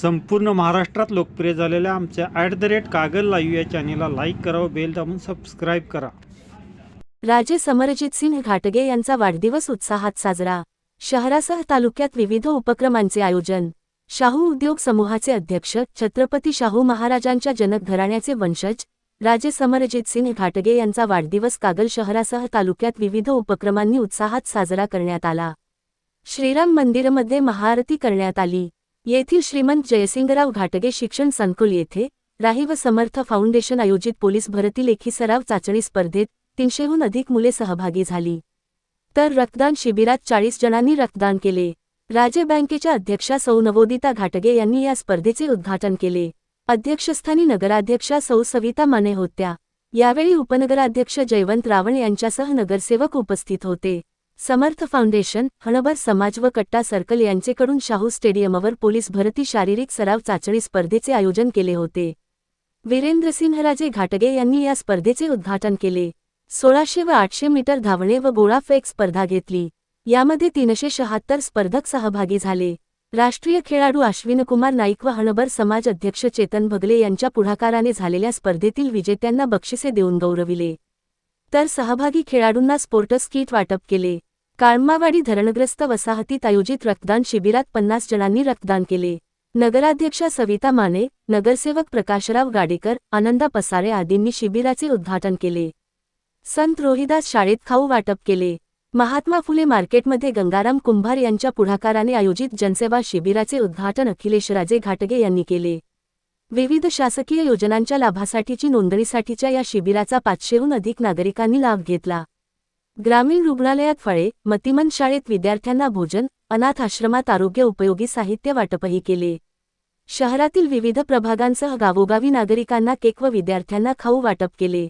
संपूर्ण महाराष्ट्रात लोकप्रिय झालेल्या आमच्या at the rate Kagal live या चॅनेलला लाईक करा व बेल दाबून सबस्क्राईब करा. राजे समरजित सिंह घाटगे यांचा वाढदिवस उत्साहात साजरा. शहरासह तालुक्यात विविध उपक्रमांचे आयोजन. शाहू उद्योग समूहाचे अध्यक्ष छत्रपती शाहू महाराजांच्या जनक घराण्याचे वंशज. राजे समरजित सिंह घाटगे यांचा वाढदिवस कागल शहरासह तालुक्यात विविध उपक्रमांनी उत्साहात साजरा करण्यात आला. श्रीराम मंदिरमध्ये महाआरती करण्यात आली. येथील श्रीमंत जयसिंगराव घाटगे शिक्षण संकुल येथे राही व समर्थ फाउंडेशन आयोजित पोलीस भरती लेखी सराव चाचणी स्पर्धेत तीनशेहून अधिक मुले सहभागी झाली. तर रक्तदान शिबिरात चाळीस जणांनी रक्तदान केले. राज्य बँकेच्या अध्यक्षा सौ नवोदिता घाटगे यांनी या स्पर्धेचे उद्घाटन केले. अध्यक्षस्थानी नगराध्यक्षा सौ सविता माने होत्या. यावेळी उपनगराध्यक्ष जयवंत रावण यांच्यासह नगरसेवक उपस्थित होते. समर्थ फाउंडेशन हणबर समाज व कट्टा सर्कल यांचेकडून शाहू स्टेडियमवर पोलीस भरती शारीरिक सराव चाचणी स्पर्धेचे आयोजन केले होते. वीरेंद्रसिंहराजे घाटगे यांनी या स्पर्धेचे उद्घाटन केले. सोळाशे व आठशे मीटर धावणे व गोळा फेक स्पर्धा घेतली. यामध्ये तीनशे शहात्तर स्पर्धक सहभागी झाले. राष्ट्रीय खेळाडू अश्विनकुमार नाईक व हणबर समाज अध्यक्ष चेतन भगले यांच्या पुढाकाराने झालेल्या स्पर्धेतील विजेत्यांना बक्षिसे देऊन गौरविले. तर सहभागी खेळाडूंना स्पोर्टस किट वाटप केले. काळमावाडी धरणग्रस्त वसाहतीत आयोजित रक्तदान शिबिरात पन्नास जणांनी रक्तदान केले. नगराध्यक्षा सविता माने नगरसेवक प्रकाशराव गाडेकर आनंदा पसारे आदींनी शिबिराचे उद्घाटन केले. संत रोहिदास शाळेत खाऊ वाटप केले. महात्मा फुले मार्केटमध्ये गंगाराम कुंभार यांच्या पुढाकाराने आयोजित जनसेवा शिबिराचे उद्घाटन अखिलेश राजे घाटगे यांनी केले. विविध शासकीय योजनांच्या लाभासाठीची नोंदणीसाठीच्या या शिबिराचा पाचशेहून अधिक नागरिकांनी लाभ घेतला. ग्रामीण रुग्णालयात फळे मतिमन शाळेत विद्यार्थ्यांना भोजन अनाथ आश्रमात आरोग्य उपयोगी साहित्य वाटपही केले. शहरातील विविध प्रभागांसह गावोगावी नागरिकांना केक व विद्यार्थ्यांना खाऊ वाटप केले.